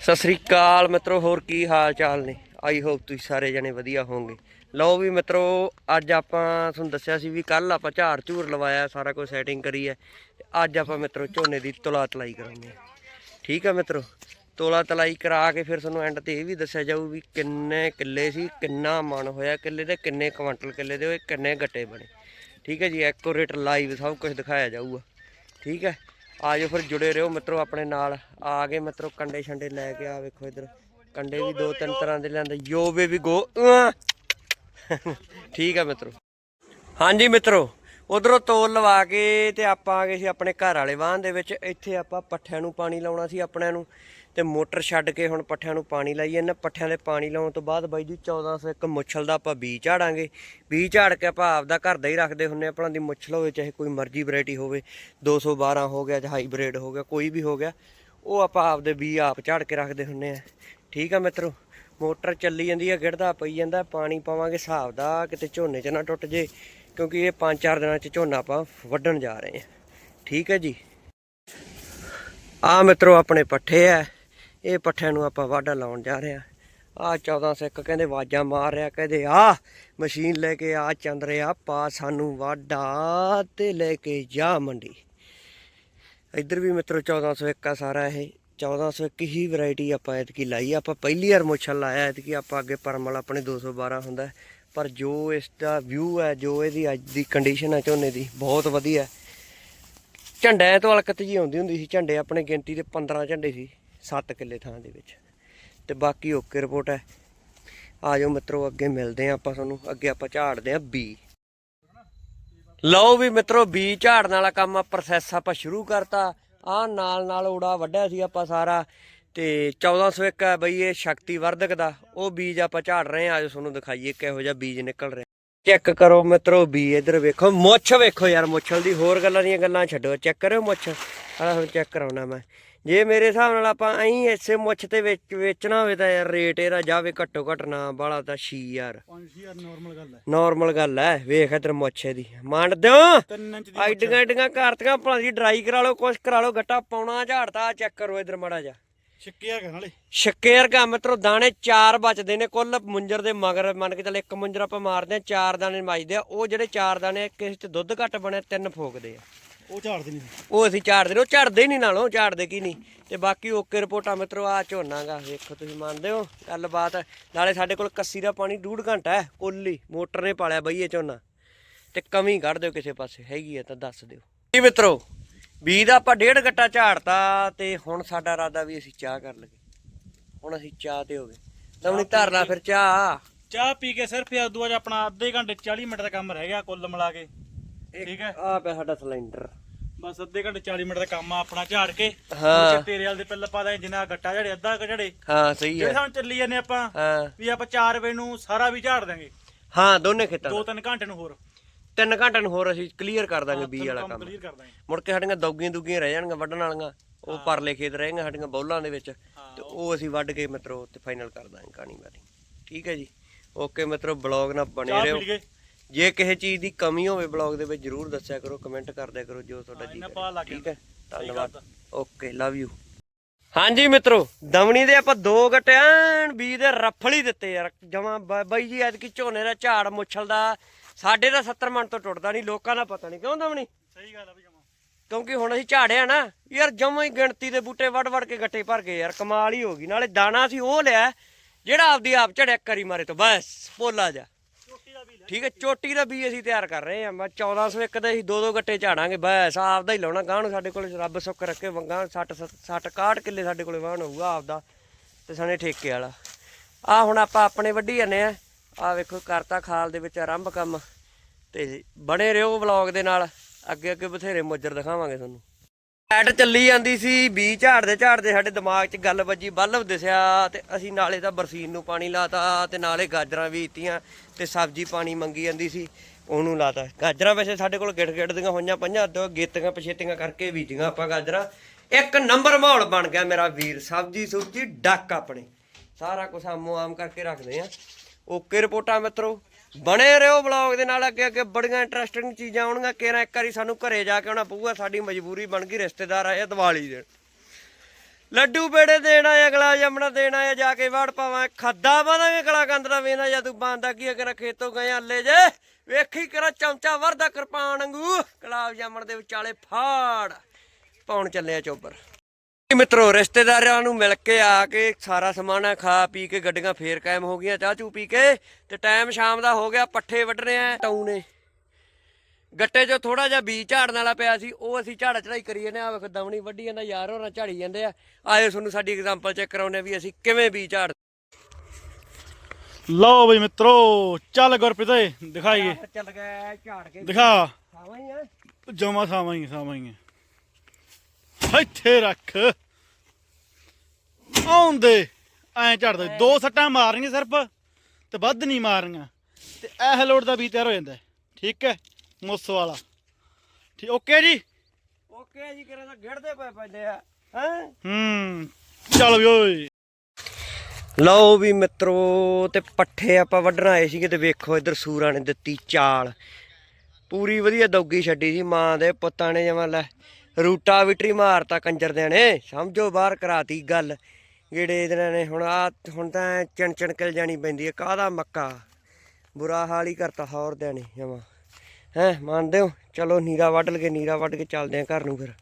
ਸਤਿ ਸ੍ਰੀ ਅਕਾਲ ਮਿੱਤਰੋ, ਹੋਰ ਕੀ ਹਾਲ ਚਾਲ ਨੇ? ਆਈ ਹੋਪ ਤੁਸੀਂ ਸਾਰੇ ਜਣੇ ਵਧੀਆ ਹੋਵੋਗੇ। ਲਓ ਵੀ ਮਿੱਤਰੋ, ਅੱਜ ਆਪਾਂ ਤੁਹਾਨੂੰ ਦੱਸਿਆ ਸੀ ਵੀ ਕੱਲ ਆਪਾਂ ਝਾੜ ਝੂਰ ਲਵਾਇਆ, ਸਾਰਾ ਕੁਝ ਸੈਟਿੰਗ ਕਰੀ ਹੈ। ਅੱਜ ਆਪਾਂ ਮਿੱਤਰੋ ਝੋਨੇ ਦੀ ਤੁਲਾ ਤਲਾਈ ਕਰਾਉਂਦੇ ਆ ਠੀਕ ਹੈ ਮਿੱਤਰੋ? ਤੋਲਾ ਤਲਾਈ ਕਰਾ ਕੇ ਫਿਰ ਤੁਹਾਨੂੰ ਐਂਡ ਤੇ ਇਹ ਵੀ ਦੱਸਿਆ ਜਾਊ ਵੀ ਕਿੰਨੇ ਕਿੱਲੇ ਸੀ, ਕਿੰਨਾ ਮਨ ਹੋਇਆ, ਕਿੱਲੇ ਦੇ ਕਿੰਨੇ ਕੁਇੰਟਲ ਕਿੱਲੇ ਦੇ ਹੋਏ, ਕਿੰਨੇ ਗੱਟੇ ਬਣੇ। ਠੀਕ ਹੈ ਜੀ ਐਕੂਰੇਟ ਲਾਈਵ ਸਭ ਕੁਝ ਦਿਖਾਇਆ ਜਾਊਗਾ। ਠੀਕ ਹੈ? ਆਜੋ ਫਿਰ ਜੁੜੇ ਰਹੋ ਮਿੱਤਰੋ ਆਪਣੇ ਨਾਲ। ਆ ਗਏ ਮਿੱਤਰੋ ਕੰਡੇ ਛੰਡੇ ਲੈ ਕੇ ਆ ਵੇਖੋ ਇਧਰ। ਕੰਡੇ ਵੀ ਦੋ ਤਿੰਨ ਤਰ੍ਹਾਂ ਦੇ ਲਿਆਂਦੇ। ਯੋ ਬੇਬੀ ਗੋ ਠੀਕ ਆ ਮਿੱਤਰੋ। ਹਾਂਜੀ ਮਿੱਤਰੋ, ਉਧਰੋਂ ਤੋਲ ਲਵਾ ਕੇ ਤੇ ਆਪਾਂ ਆ ਗਏ ਸੀ ਆਪਣੇ ਘਰ ਵਾਲੇ ਵਾਹਨ ਦੇ ਵਿੱਚ। ਇੱਥੇ ਆਪਾਂ ਪੱਠਿਆਂ ਨੂੰ ਪਾਣੀ ਲਾਉਣਾ ਸੀ ਆਪਣਿਆਂ ਨੂੰ। ਤੇ ਮੋਟਰ ਛੱਡ ਕੇ ਹੁਣ ਪੱਠਿਆਂ ਨੂੰ ਪਾਣੀ ਲਾਈਏ ਇਹਨਾਂ ਪੱਠਿਆਂ ਦੇ ਪਾਣੀ ਲਾਉਣ ਤੋਂ ਬਾਅਦ ਬਾਈ ਜੀ 1401 ਮੁੱਛਲ ਦਾ ਆਪਾਂ ਬੀਜ ਝਾੜਾਂਗੇ। ਬੀਜ ਝਾੜ ਕੇ ਆਪਾਂ ਆਪਦਾ ਘਰ ਦਾ ਹੀ ਰੱਖਦੇ ਹੁੰਨੇ ਆਪਣਾ ਦੀ ਮੁੱਛਲ ਹੋਵੇ, ਚਾਹੇ ਕੋਈ ਮਰਜ਼ੀ ਵੈਰਾਈਟੀ ਹੋਵੇ 212 ਹੋ ਗਿਆ ਜਾਂ ਹਾਈਬ੍ਰਿਡ ਹੋ ਗਿਆ, ਕੋਈ ਵੀ ਹੋ ਗਿਆ, ਉਹ ਆਪਾਂ ਆਪਦੇ ਬੀਜ ਆਪ ਝਾੜ ਕੇ ਰੱਖਦੇ ਹੁੰਨੇ ਆ ਠੀਕ ਆ ਮਿੱਤਰੋ, ਮੋਟਰ ਚੱਲੀ ਜਾਂਦੀ ਆ, ਗਿੜਦਾ ਪਈ ਜਾਂਦਾ, ਪਾਣੀ ਪਾਵਾਂਗੇ ਹਿਸਾਬ ਦਾ, ਕਿਤੇ ਝੋਨੇ 'ਚ ਨਾ ਟੁੱਟ ਜੇ, ਕਿਉਂਕਿ ਇਹ 5-4 ਦਿਨਾਂ 'ਚ ਝੋਨਾ ਆਪਾਂ ਵੱਢਣ ਜਾ ਰਹੇ ਹਾਂ। ਠੀਕ ਹੈ ਜੀ। ਆ ਮਿੱਤਰੋ, ਆਪਣੇ ਪੱਠੇ ਆ। ਇਹ ਪੱਠਿਆਂ ਨੂੰ ਆਪਾਂ ਵਾਢਾ ਲਾਉਣ ਜਾ ਰਹੇ ਆ ਆ 14 ਸਿੱਕ ਕਹਿੰਦੇ ਆਵਾਜ਼ਾਂ ਮਾਰ ਰਿਹਾ, ਕਹਿੰਦੇ ਆ ਮਸ਼ੀਨ ਲੈ ਕੇ ਆ ਚੰਦਰਿਆ ਪਾ ਸਾਨੂੰ ਵਾਢਾ ਤੇ ਲੈ ਕੇ ਜਾ ਮੰਡੀ। ਇੱਧਰ ਵੀ ਮਿੱਤਰੋ 1401 ਆ ਸਾਰਾ ਇਹ। 1401 ਹੀ ਵੈਰਾਈਟੀ ਆਪਾਂ ਐਤਕੀ ਲਾਈ ਆਪਾਂ ਪਹਿਲੀ ਵਾਰ ਮੁੱਛਲ ਲਾਇਆ, ਐਤਕੀ ਆਪਾਂ ਅੱਗੇ ਪਰਮਲ ਆਪਣੇ 212 ਹੁੰਦਾ ਪਰ ਜੋ ਇਸ ਦਾ ਵਿਊ ਹੈ, ਜੋ ਇਹਦੀ ਅੱਜ ਦੀ ਕੰਡੀਸ਼ਨ ਹੈ, ਝੋਨੇ ਦੀ, ਬਹੁਤ ਵਧੀਆ ਝੰਡਿਆਂ ਤੋਂ ਹਲਕਤ ਜੀ ਆਉਂਦੀ ਹੁੰਦੀ ਸੀ, ਝੰਡੇ ਆਪਣੇ ਗਿਣਤੀ ਦੇ 15 ਝੰਡੇ ਸੀ। 7 ਕਿੱਲੇ ਥਾਂ ਦੇ ਵਿੱਚ। ਤੇ ਬਾਕੀ ਓਕੇ ਰਿਪੋਰਟ ਹੈ। ਆ ਜਾਓ ਮਿੱਤਰੋ, ਅੱਗੇ ਮਿਲਦੇ ਆ ਆਪਾਂ ਤੁਹਾਨੂੰ। ਅੱਗੇ ਆਪਾਂ ਝਾੜਦੇ ਆ ਬੀ ਲਓ ਵੀ ਮਿੱਤਰੋ ਬੀ ਝਾੜਨ ਵਾਲਾ ਕੰਮ ਪ੍ਰੋਸੈਸ ਆਪਾਂ ਸ਼ੁਰੂ ਕਰਤਾ। ਆ ਨਾਲ ਨਾਲ ਊੜਾ ਵੱਢਿਆ ਸੀ ਆਪਾਂ ਸਾਰਾ। ਤੇ 1401 ਹੈ ਬਈ, ਇਹ ਸ਼ਕਤੀ ਵਰਧਕ ਦਾ। ਉਹ ਬੀਜ ਆਪਾਂ ਝਾੜ ਰਹੇ ਆ ਆਜੋ ਤੁਹਾਨੂੰ ਦਿਖਾਈਏ ਕਿਹੋ ਜਿਹਾ ਬੀਜ ਨਿਕਲ ਰਿਹਾ। ਚੈੱਕ ਕਰੋ ਮਿੱਤਰੋ ਬੀ ਇਧਰ ਵੇਖੋ। ਮੁੱਛ ਵੇਖੋ ਯਾਰ, ਮੁੱਛਲ ਦੀ ਹੋਰ ਗੱਲਾਂ ਦੀਆਂ ਗੱਲਾਂ ਛੱਡੋ। ਚੈੱਕ ਕਰਿਓ ਮੁੱਛ। ਆਹ ਹੁਣ ਚੈੱਕ ਕਰਾਉਣਾ ਮੈਂ। ਜੇ ਮੇਰੇ ਹਿਸਾਬ ਨਾਲ ਆਪਾਂ ਐਂ ਇਸੇ ਮੁੱਛ ਤੇ ਵਿੱਚ ਵੇਚਣਾ ਹੋਵੇ ਤਾਂ ਯਾਰ ਰੇਟ ਇਹਦਾ ਜਾਵੇ ਘੱਟੋ ਘੱਟ ਨਾ ਬਾਲਾ ਤਾਂ 6 ਯਾਰ 5000 ਨਾਰਮਲ ਗੱਲ ਹੈ। ਨਾਰਮਲ ਗੱਲ ਐ ਵੇਖ ਇਧਰ ਮੁੱਛੇ ਦੀ। ਮੰਡ ਦਿਓ 3 ਇੰਚ ਦੀ ਆਈਡੀਆਂ ਆਈਡੀਆਂ ਕਰਤੀਆਂ ਭਲਾ ਦੀ ਡਰਾਈ ਕਰਾ ਲਓ ਕੁਛ ਕਰਾ ਲਓ ਗੱਟਾ ਪਾਉਣਾ ਝਾੜਤਾ ਚੈੱਕ ਕਰੋ ਇਧਰ ਮੜਾ ਜਾ ਛਿੱਕਿਆ ਕਰਨ ਵਾਲੇ ਛੱਕੇ ਵਰਗਾ ਮਿੱਤਰੋ ਦਾਣੇ ਚਾਰ ਬਚਦੇ ਨੇ ਕੁੱਲ ਮੁੰਜਰ ਦੇ ਮਗਰ ਮੰਨ ਕੇ ਚੱਲ ਇੱਕ ਮੁੰਜਰ ਆਪਾਂ ਮਾਰਦੇ ਆ ਚਾਰ ਦਾਣੇ ਮੱਜਦੇ ਆ ਉਹ ਜਿਹੜੇ ਚਾਰ ਦਾਣੇ ਕਿਸੇ ਚ ਦੁੱਧ ਘੱਟ ਬਣਿਆ ਤਿੰਨ ਫੋਕਦੇ ਆ। ਉਹ ਝਾੜਦੇ ਨਹੀਂ। ਉਹ ਅਸੀਂ ਝਾੜਦੇ ਨੇ ਉਹ ਝੜਦੇ ਨਹੀਂ ਨਾਲੋਂ ਝਾੜਦੇ ਕੀ ਨਹੀਂ। ਤੇ ਬਾਕੀ ਓਕੇ ਰਿਪੋਰਟਾਂ ਮਿੱਤਰੋ ਆ ਝੋਨਾਗਾ ਵੇਖੋ ਤੁਸੀਂ ਮੰਨਦੇ ਹੋ ਗੱਲਬਾਤ। ਨਾਲੇ ਸਾਡੇ ਕੋਲ ਕੱਸੀ ਦਾ ਪਾਣੀ ਡੂਢ ਘੰਟਾ ਹੈ ਕੁੱਲ ਮੋਟਰ ਨੇ ਪਾਲਿਆ ਬਈ ਇਹ ਝੋਨਾ। ਤੇ ਕਮੀ ਕੱਢ ਦਿਓ ਕਿਸੇ ਪਾਸੇ ਹੈਗੀ ਆ ਤਾਂ ਦੱਸ ਦਿਓ। ਜੀ ਮਿੱਤਰੋ ਬੀਜ ਦਾ ਆਪਾਂ ਡੇਢ ਗੱਟਾ ਝਾੜਤਾ ਤੇ ਹੁਣ ਸਾਡਾ ਇਰਾਦਾ ਵੀ ਅਸੀਂ ਚਾਹ ਕਰ ਲਗੇ। ਹੁਣ ਅਸੀਂ ਚਾਹ ਤੇ ਹੋ ਗਏ। ਲਵਣੀ ਧਰ ਲਾ ਫਿਰ ਚਾਹ। ਚਾਹ ਪੀ ਕੇ ਸਿਰਫ ਇਹ ਉਦੋਂ ਬਾਅਦ ਆਪਣਾ ਅੱਧੇ ਘੰਟੇ 40 ਮਿੰਟ ਦਾ ਕੰਮ ਰਹਿ ਗਿਆ ਕੁੱਲ ਮਿਲਾ ਕੇ। ਠੀਕ ਹੈ। ਆ ਪਿਆ ਸਾਡਾ ਸਿਲੰਡਰ। ਬਸ ਅੱਧੇ ਘੰਟੇ 40 ਮਿੰਟ ਦਾ ਕੰਮ ਆ ਆਪਣਾ ਝਾੜ ਕੇ। ਹਾਂ। ਤੇਰੇ ਵਾਲ ਦੇ ਪਹਿਲਾਂ ਪਾ ਦੇ ਜਿੰਨਾ ਗੱਟਾ ਝੜੇ ਅੱਧਾ ਕੁ ਝੜੇ। ਹਾਂ ਸਹੀ ਜਿਹੜੇ ਹੈ। ਸਾਨੂੰ ਚੱਲੀ ਜਾਂਦੇ ਆਪਾਂ ਹਾਂ। ਵੀ ਆਪਾਂ 4 ਵਜੇ ਨੂੰ ਸਾਰਾ ਵੀ ਝਾੜ ਦਾਂਗੇ ਹਾਂ ਦੋਨੇ ਖੇਤਾਂ ਦਾ। 2-3 ਘੰਟੇ ਨੂੰ ਹੋਰ। ਤਿੰਨ ਘੰਟੇ ਨੂੰ ਹੋਰ ਅਸੀਂ ਕਲੀਅਰ ਕਰ ਦਾਂਗੇ ਬੀ ਵਾਲਾ ਕੰਮ ਕਲੀਅਰ ਕਰ ਦਾਂਗੇ। ਮੁੜ ਕੇ ਸਾਡੀਆਂ ਦੌਗੀਆਂ ਦੁਗੀਆਂ ਰਹਿ ਜਾਣਗੀਆਂ ਵੱਢਣ ਵਾਲੀਆਂ। ਉਹ ਪਰਲੇ ਖੇਤ ਰਹਿਣਗੇ ਸਾਡੀਆਂ ਬੌਲਾਂ ਦੇ ਵਿੱਚ। ਤੇ ਉਹ ਅਸੀਂ ਵੱਢ ਕੇ ਮਿੱਤਰੋ ਤੇ ਫਾਈਨਲ ਕਰ ਦਾਂਗੇ ਕਹਾਣੀ ਵਾਲੀ ਠੀਕ ਹੈ ਜੀ। ਓਕੇ ਮਿੱਤਰੋ ਬਲੌਗ ਨਾਲ ਬਣੇ ਚਾਹ ਰਹੋ। ਲਈਏ। ਜੇ ਕਿਸੇ ਚੀਜ਼ ਦੀ ਕਮੀ ਹੋਵੇ ਬਲੌਗ ਦੇ ਵਿੱਚ ਜਰੂਰ ਦੱਸਿਆ ਕਰੋ ਕਮੈਂਟ ਕਰ ਦਿਆ ਕਰੋ ਜੋ ਤੁਹਾਡਾ ਜੀ ਕਰੇ। ਠੀਕ ਹੈ? ਧੰਨਵਾਦ। ਓਕੇ ਲਵ ਯੂ ਹਾਂਜੀ ਮਿੱਤਰੋ ਦਮਣੀ ਦੇ ਆਪਾਂ ਦੋ ਗਟਿਆਣ ਬੀ ਦੇ ਰਫਲ ਹੀ ਦਿੱਤੇ ਯਾਰ। ਜਮਾ ਬਾਈ ਜੀ ਐਤਕੀ ਝੋਨੇ ਦਾ ਝਾੜ ਮੁੱਛਲ ਦਾ ਸਾਡੇ ਦਾ 70 ਮਣ ਤੋਂ ਟੁੱਟਦਾ ਨਹੀਂ ਲੋਕਾਂ ਦਾ ਪਤਾ ਨਹੀਂ। ਕਿਉਂ ਦਮਣੀ? ਸਹੀ ਗੱਲ ਆ ਵੀ ਜਮਾ। ਕਿਉਂਕਿ ਹੁਣ ਅਸੀਂ ਝਾੜਿਆ ਨਾ ਯਾਰ ਜਮਾਂ ਹੀ ਗਿਣਤੀ ਦੇ ਬੂਟੇ ਵੱਢ ਵੱਢ ਕੇ ਗੱਟੇ ਭਰ ਗਏ ਯਾਰ ਕਮਾਲ ਹੀ ਹੋ ਗਈ। ਨਾਲੇ ਦਾਣਾ ਸੀ ਉਹ ਲਿਆ ਜਿਹੜਾ ਆਪਦੀ ਆਪ ਝੜਿਆ ਕਰੀ ਮਾਰੇ ਤੋਂ ਬਸ ਪੋਲਾ ਜਾ। ਠੀਕ ਹੈ, ਚੋਟੀ ਦਾ ਬੀ ਅਸੀਂ ਤਿਆਰ ਕਰ ਰਹੇ ਹਾਂ। ਮੈਂ 1401 ਦੇ ਅਸੀਂ ਦੋ ਦੋ ਗੱਟੇ ਝਾੜਾਂਗੇ, ਬਸ। ਆਪਦਾ ਹੀ ਲਾਉਣਾ ਗਾਂ ਨੂੰ ਸਾਡੇ ਕੋਲ, ਰੱਬ ਸੁੱਖ ਰੱਖੇ, ਵੰਗਾ 60 60 61 ਕਿੱਲੇ ਸਾਡੇ ਕੋਲੇ ਵਾਹਣ ਹੋਊਗਾ ਆਪਦਾ, ਤੇ ਸਣੇ ਠੇਕੇ ਵਾਲਾ। ਆ ਹੁਣ ਆਪਾਂ ਆਪਣੇ ਵੱਢੀ ਜਾਂਦੇ ਆ ਆ ਵੇਖੋ ਕਰਤਾ ਖਾਲ ਦੇ ਵਿੱਚ ਆਰੰਭ ਕੰਮ। ਤੇ ਬਣੇ ਰਹੋ ਵਲੌਗ ਦੇ ਨਾਲ। ਅੱਗੇ ਅੱਗੇ ਬਥੇਰੇ ਮੁੱਜਰ ਦਿਖਾਵਾਂਗੇ ਤੁਹਾਨੂੰ। ਐਡ ਚੱਲੀ ਜਾਂਦੀ ਸੀ ਵੀ ਝਾੜਦੇ ਝਾੜਦੇ ਸਾਡੇ ਦਿਮਾਗ 'ਚ ਗੱਲ ਵੱਜੀ, ਬੱਲਬ ਦਿਸਿਆ ਤੇ ਅਸੀਂ ਨਾਲੇ ਤਾਂ ਬਰਸੀਨ ਨੂੰ ਪਾਣੀ ਲਾਤਾ ਤੇ ਨਾਲੇ ਗਾਜਰਾਂ ਬੀਜਤੀਆਂ ਤੇ ਸਬਜ਼ੀ ਪਾਣੀ ਮੰਗੀ ਜਾਂਦੀ ਸੀ, ਉਹਨੂੰ ਲਾਤਾ। ਗਾਜਰਾਂ ਵੈਸੇ ਸਾਡੇ ਕੋਲ ਗਿੜ ਗਿੜ ਦੀਆਂ ਹੋਈਆਂ ਪੰਜਾਂ ਦੋ ਗੇਤੀਆਂ ਪਛੇਤੀਆਂ ਕਰਕੇ ਬੀਜੀਆਂ ਆਪਾਂ ਗਾਜਰਾਂ। ਇੱਕ ਨੰਬਰ ਮਾਹੌਲ ਬਣ ਗਿਆ ਮੇਰਾ ਵੀਰ, ਸਬਜ਼ੀ ਸੁਬਜ਼ੀ ਡੱਕ ਆਪਣੇ। ਸਾਰਾ ਕੁਝ ਆਮੋ ਆਮ ਕਰਕੇ ਰੱਖਦੇ ਆ। ਓਕੇ ਰਿਪੋਰਟਾਂ ਮਿੱਤਰੋ। ਬਣੇ ਰਹੋ ਵਲੌਗ ਦੇ ਨਾਲ ਅੱਗੇ ਅੱਗੇ ਬੜੀਆਂ ਇੰਟਰਸਟਿੰਗ ਚੀਜ਼ਾਂ ਆਉਣਗੀਆਂ। ਕਿਹੜਾ ਇੱਕ ਵਾਰੀ ਸਾਨੂੰ ਘਰੇ ਜਾ ਕੇ ਆਉਣਾ ਪਊਗਾ, ਸਾਡੀ ਮਜਬੂਰੀ ਬਣ ਗਈ ਰਿਸ਼ਤੇਦਾਰ ਆਏ ਦੀਵਾਲੀ ਦੇ। ਲੱਡੂ ਬੇੜੇ ਦੇਣਾ ਅਗਲਾ ਜਮਣਾ ਦੇਣਾ ਆ, ਜਾ ਕੇ ਵੜ ਪਾਵਾਂ। ਖੱਦਾ ਬਾਦਾਂਗੇ ਕਲਾਕੰਦ ਦਾ ਵੇਨਾ ਜਾਂ ਤੂੰ ਬਾਂਦਾ ਕੀ ਅਗਰ ਖੇਤੋਂ ਗਏ ਅੱਲੇ ਜੇ। ਵੇਖੀ ਕਰਾ ਚਮਚਾ ਵਰਦਾ ਕਿਰਪਾਨ ਵਾਂਗੂ। ਕਲਾਬ ਜਾਮਣ ਦੇ ਵਿਚਾਲੇ ਫਾੜ। ਪਾਉਣ ਚੱਲਿਆ ਚੋਬਰ। ਮਿੱਤਰੋ ਰਿਸ਼ਤੇਦਾਰਾਂ ਨੂੰ ਮਿਲ ਕੇ ਆ ਕੇ ਸਾਰਾ ਸਮਾਨ ਖਾ ਪੀ ਕੇ ਗੱਡੀਆਂ ਫੇਰ ਕਾਇਮ ਹੋ ਗਈਆਂ ਚਾਹ ਚੂ ਪੀ ਕੇ ਤੇ ਟਾਈਮ ਸ਼ਾਮ ਦਾ ਹੋ ਗਿਆ ਪੱਠੇ ਵੱਢਣੇ ਆ ਟਾਉਨੇ ਗੱਟੇ 'ਚੋਂ ਥੋੜਾ ਜਿਹਾ ਬੀਜ ਝਾੜਨ ਵਾਲਾ ਪਿਆ ਸੀ ਉਹ ਅਸੀਂ ਝਾੜਾ ਚੜਾਈ ਕਰੀ ਜਾਂਦੇ ਆ ਵੇਖ ਦਵਣੀ ਵੱਢੀ ਜਾਂਦਾ ਯਾਰ ਹੋਰਾਂ ਝਾੜੀ ਜਾਂਦੇ ਆ। ਆਇਓ ਤੁਹਾਨੂੰ ਸਾਡੀ ਐਗਜ਼ਾਮਪਲ ਚੈੱਕ ਕਰਾਉਨੇ ਵੀ ਅਸੀਂ ਕਿਵੇਂ ਬੀਜ ਝਾੜ ਲਓ ਬਈ ਮਿੱਤਰੋ ਚੱਲ ਗੁਰਪ੍ਰੀਤ ਓਏ ਦਿਖਾਈਏ। ਚੱਲ ਗਿਆ ਝਾੜ ਕੇ ਦਿਖਾ। ਖਾਵਾਂ ਹੀ ਆ। ਜਮਾ ਸਾਵਾਂ ਹੀ ਸਾਵਾਂ ਹੀ ਇੱਥੇ ਰੱਖ। ਆਉਂਦੇ ਐਂ ਝੜ ਦੇ ਦੋ ਸੱਟਾਂ ਮਾਰਨੀਆਂ ਸਿਰਫ ਤੇ ਵੱਧ ਨਹੀਂ ਮਾਰਨੀਆਂ। ਤੇ ਇਹ ਲੋਡ ਦਾ ਵੀ ਤਿਆਰ ਹੋ ਜਾਂਦਾ। ਠੀਕ ਹੈ ਮੁੱਸ ਵਾਲਾ। ਠੀਕ ਓਕੇ ਜੀ? ਓਕੇ ਜੀ ਕਰੇ ਤਾਂ ਗਿੜਦੇ ਪਏ ਪੈਂਦੇ ਆ ਹੈਂ? ਹੂੰ ਚੱਲ ਵੀ ਓਏ। ਲਓ ਵੀ ਮਿੱਤਰੋ ਤੇ ਪੱਠੇ ਆਪਾਂ ਵੱਢਣ ਆਏ ਸੀਗੇ ਤੇ ਵੇਖੋ ਇੱਧਰ ਸੂਰਾਂ ਨੇ ਦਿੱਤੀ ਚਾਲ। ਪੂਰੀ ਵਧੀਆ ਦੌਗੀ ਛੱਡੀ ਸੀ ਮਾਂ ਦੇ ਪੁੱਤਾਂ ਨੇ ਜਮਾਂ ਲੈ। ਰੂਟਾ ਵਿਟਰੀ ਮਾਰਤਾ ਕੰਜਰਦਿਆਂ ਨੇ, ਸਮਝੋ ਬਾਹਰ ਕਰਾਤੀ ਗੱਲ। ਜਿਹੜੇ ਇਹਨਾਂ ਨੇ ਹੁਣ ਆ, ਹੁਣ ਤਾਂ ਚਣ ਚਣ ਕੇ ਜਾਣੀ ਪੈਂਦੀ ਹੈ ਕਾਹਦਾ ਮੱਕਾ? ਬੁਰਾ ਹਾਲ ਹੀ ਕਰਤਾ ਹੌਰਦਿਆਂ ਨੇ, ਜਮਾਂ। ਹੈ, ਮੰਨਦੇ ਹੋ? ਚਲੋ ਨੀਰਾ ਵੱਢ ਲਗੇ, ਨੀਰਾ ਵੱਢ ਕੇ ਚੱਲਦੇ ਆ ਘਰ ਨੂੰ ਫਿਰ।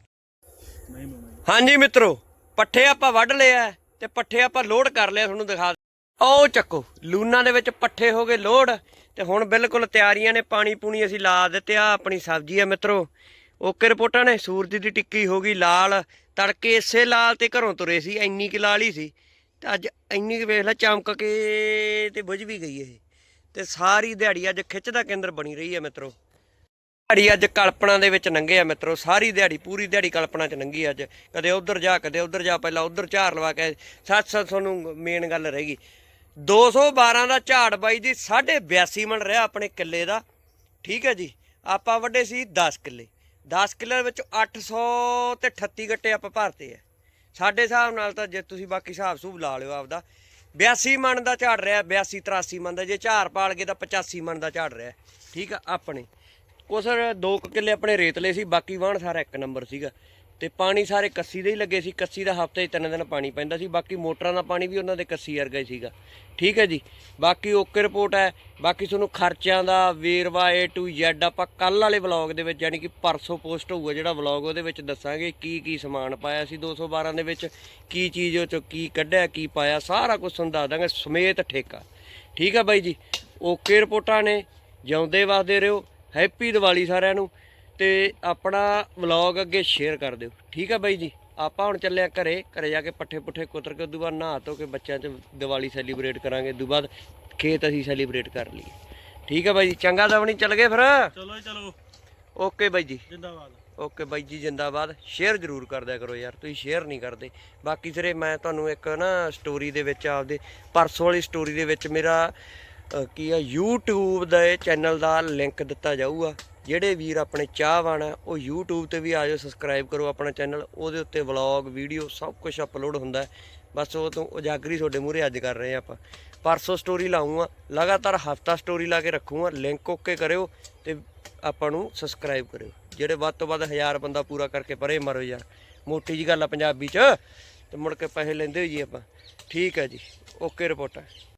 ਹਾਂਜੀ ਮਿੱਤਰੋ, ਪੱਠੇ ਆਪਾਂ ਵੱਢ ਲਿਆ ਤੇ ਪੱਠੇ ਆਪਾਂ ਲੋਡ ਕਰ ਲਿਆ ਤੁਹਾਨੂੰ ਦਿਖਾ ਆਓ ਚੱਕੋ, ਲੂਨਾ ਦੇ ਵਿੱਚ ਪੱਠੇ ਹੋ ਗਏ ਲੋਡ, ਤੇ ਹੁਣ ਬਿਲਕੁਲ ਤਿਆਰੀਆਂ ਨੇ ਪਾਣੀ ਪੂਣੀ ਅਸੀਂ ਲਾ ਦਿੱਤੇ ਆ, ਆਪਣੀ ਸਬਜ਼ੀ ਆ ਮਿੱਤਰੋ। ਓਕੇ ਰਿਪੋਰਟਾਂ ਨੇ, ਸੂਰਜ ਦੀ ਟਿੱਕੀ ਹੋ ਗਈ ਲਾਲ, ਤੜਕੇ ਇਸੇ ਲਾਲ ਤੇ ਘਰੋਂ ਤੁਰੇ ਸੀ, ਇੰਨੀ ਕਿ ਲਾਲ ਹੀ ਸੀ। ਤੇ ਅੱਜ ਇੰਨੀ ਕਿ ਵੇਖ ਲੈ, ਚਮਕ ਕੇ ਤੇ ਬੁਝ ਵੀ ਗਈ ਇਹ। ਤੇ ਸਾਰੀ ਦਿਹਾੜੀ ਅੱਜ ਖਿੱਚ ਦਾ ਕੇਂਦਰ ਬਣੀ ਰਹੀ ਹੈ ਮਿੱਤਰੋ। ਦਿਹਾੜੀ ਅੱਜ ਕਲਪਨਾ ਦੇ ਵਿੱਚ ਲੰਘੇ ਆ ਮਿੱਤਰੋ, ਸਾਰੀ ਦਿਹਾੜੀ, ਪੂਰੀ ਦਿਹਾੜੀ ਕਲਪਨਾ ਚ ਲੰਘੀ ਅੱਜ। ਕਦੇ ਉਧਰ ਜਾ, ਕਦੇ ਉਧਰ ਜਾ, ਪਹਿਲਾਂ ਉਧਰ ਝਾੜ ਲਵਾ ਕੇ ਸੱਚ ਸੱਚ ਤੁਹਾਨੂੰ ਮੇਨ ਗੱਲ ਰਹਿ ਰਹੇਗੀ 212 ਦਾ ਝਾੜ ਬਾਈ ਜੀ 82 ਮਣ ਰਿਹਾ ਆਪਣੇ ਕਿੱਲੇ ਦਾ। ਠੀਕ ਹੈ ਜੀ, ਆਪਾਂ ਵੱਡੇ ਸੀ 10 ਕਿੱਲੇ। 10 ਕਿੱਲੇ ਵਿੱਚ 800 ਤੇ 38 ਗੱਟੇ ਆਪਾਂ ਭਰਤੇ ਆ। ਸਾਡੇ ਹਿਸਾਬ ਨਾਲ ਤਾਂ ਜੇ ਤੁਸੀਂ ਬਾਕੀ ਹਿਸਾਬ ਸੂਬ ਲਾ ਲਿਓ ਆਪਦਾ। 82 ਮਣ ਦਾ ਝਾੜ ਰਿਹਾ 82 83 ਮਣ ਦਾ। ਜੇ ਝਾੜ ਪਾਲ ਗਏ ਤਾਂ 85 ਮਣ ਦਾ ਝਾੜ ਰਿਹਾ। ਠੀਕ ਆ, ਆਪਣੇ। ਕੁਛ ਦੋ ਕੁ ਕਿੱਲੇ ਆਪਣੇ ਰੇਤਲੇ ਸੀ, ਬਾਕੀ ਵਾਹਣ ਸਾਰਾ ਇੱਕ ਨੰਬਰ ਸੀਗਾ। ਤੇ ਪਾਣੀ ਸਾਰੇ ਕੱਸੀ ਦੇ ਹੀ ਲੱਗੇ ਸੀ, ਕੱਸੀ ਦਾ ਹਫ਼ਤੇ 'ਚ ਤਿੰਨ ਦਿਨ ਪਾਣੀ ਪੈਂਦਾ ਸੀ, ਬਾਕੀ ਮੋਟਰਾਂ ਦਾ ਪਾਣੀ ਵੀ ਉਹਨਾਂ ਦੇ ਕੱਸੀ ਵਰਗਾ ਹੀ ਸੀਗਾ। ਠੀਕ ਹੈ ਜੀ? ਬਾਕੀ ਓਕੇ ਰਿਪੋਰਟ ਹੈ, ਬਾਕੀ ਤੁਹਾਨੂੰ ਖਰਚਿਆਂ ਦਾ ਵੇਰਵਾ A to Z ਆਪਾਂ ਕੱਲ ਵਾਲੇ ਵਲੌਗ ਦੇ ਵਿੱਚ, ਯਾਨੀ ਕਿ ਪਰਸੋਂ ਪੋਸਟ ਹੋਊਗਾ ਜਿਹੜਾ ਵਲੌਗ, ਉਹਦੇ ਵਿੱਚ ਦੱਸਾਂਗੇ ਕੀ ਕੀ ਸਮਾਨ ਪਾਇਆ ਸੀ 212 ਦੇ ਵਿੱਚ ਕੀ ਚੀਜ਼ ਉਹ ਚੋਂ ਕੀ ਕੱਢਿਆ, ਕੀ ਪਾਇਆ, ਸਾਰਾ ਕੁਝ ਤੁਹਾਨੂੰ ਦੱਸ ਦਾਂਗੇ, ਸਮੇਤ ਠੇਕਾ। ਠੀਕ ਹੈ ਬਾਈ ਜੀ? ਓਕੇ ਰਿਪੋਰਟਾਂ ਨੇ, ਜਿਉਂਦੇ ਵਸਦੇ ਰਹੋ, ਹੈਪੀ ਦੀਵਾਲੀ ਸਾਰਿਆਂ ਨੂੰ। ਤੇ ਆਪਣਾ ਵਲੌਗ ਅੱਗੇ ਸ਼ੇਅਰ ਕਰ ਦਿਓ। ਠੀਕ ਹੈ ਬਾਈ ਜੀ? ਆਪਾਂ ਹੁਣ ਚੱਲੇ ਆ ਘਰੇ। ਘਰੇ ਜਾ ਕੇ ਪੱਠੇ ਪੁੱਠੇ ਕੁਤਰ ਕੇ ਉਦੋਂ ਬਾਅਦ ਨਹਾ ਧੋ ਕੇ ਬੱਚਿਆਂ 'ਚ ਦੀਵਾਲੀ ਸੈਲੀਬ੍ਰੇਟ ਕਰਾਂਗੇ। ਉਦੋਂ ਬਾਅਦ ਖੇਤ ਅਸੀਂ ਸੈਲੀਬ੍ਰੇਟ ਕਰ ਲਈਏ। ਠੀਕ ਹੈ ਬਾਈ ਜੀ? ਚੰਗਾ ਦਵਣੀ ਚੱਲ ਗਏ ਫਿਰ? ਚਲੋ ਚਲੋ। ਓਕੇ ਬਾਈ ਜੀ। ਜਿੰਦਾਬਾਦ। ਓਕੇ ਬਾਈ ਜੀ ਜਿੰਦਾਬਾਦ। ਸ਼ੇਅਰ ਜ਼ਰੂਰ ਕਰ ਦਿਆ ਕਰੋ ਯਾਰ ਤੁਸੀਂ ਸ਼ੇਅਰ ਨਹੀਂ ਕਰਦੇ। ਬਾਕੀ ਸਿਰੇ ਮੈਂ ਤੁਹਾਨੂੰ ਇੱਕ ਨਾ ਸਟੋਰੀ ਦੇ ਵਿੱਚ ਆਪਦੇ ਪਰਸੋਂ ਵਾਲੀ ਸਟੋਰੀ ਦੇ ਵਿੱਚ ਮੇਰਾ ਕੀ ਆ, YouTube ਦੇ ਚੈਨਲ ਦਾ ਲਿੰਕ ਦਿੱਤਾ ਜਾਊਗਾ। ਜਿਹੜੇ ਵੀਰ ਆਪਣੇ ਚਾਹਵਾਨ ਆ, ਉਹ YouTube ਤੇ ਵੀ ਆ ਜਾਓ ਸਬਸਕ੍ਰਾਈਬ ਕਰੋ ਆਪਣਾ ਚੈਨਲ ਉਹਦੇ ਉੱਤੇ ਵਲੌਗ ਵੀਡੀਓ ਸਭ ਕੁਝ ਅਪਲੋਡ ਹੁੰਦਾ ਬਸ ਉਹ ਤੋਂ ਉਜਾਗਰੀ ਤੁਹਾਡੇ ਮੂਹਰੇ ਅੱਜ ਕਰ ਰਹੇ ਆ ਆਪਾਂ। ਪਰਸੋਂ ਸਟੋਰੀ ਲਾਉਂਗਾ ਲਗਾਤਾਰ ਹਫਤਾ ਸਟੋਰੀ ਲਾ ਕੇ ਰੱਖੂਗਾ। ਲਿੰਕ ਓਕੇ ਕਰਿਓ ਤੇ ਆਪਾਂ ਨੂੰ ਸਬਸਕ੍ਰਾਈਬ ਕਰਿਓ। ਜਿਹੜੇ ਵੱਧ ਤੋਂ ਵੱਧ 1000 ਬੰਦਾ ਪੂਰਾ ਕਰਕੇ ਪਰੇ ਮਰੋ ਯਾਰ। ਮੋਟੀ ਜੀ ਗੱਲ ਆ ਪੰਜਾਬੀ ਚ, ਤੇ ਮੁੜ ਕੇ ਪੈਸੇ ਲੈਂਦੇ ਹੋ ਜੀ ਆਪਾਂ। ਠੀਕ ਹੈ ਜੀ। Okay report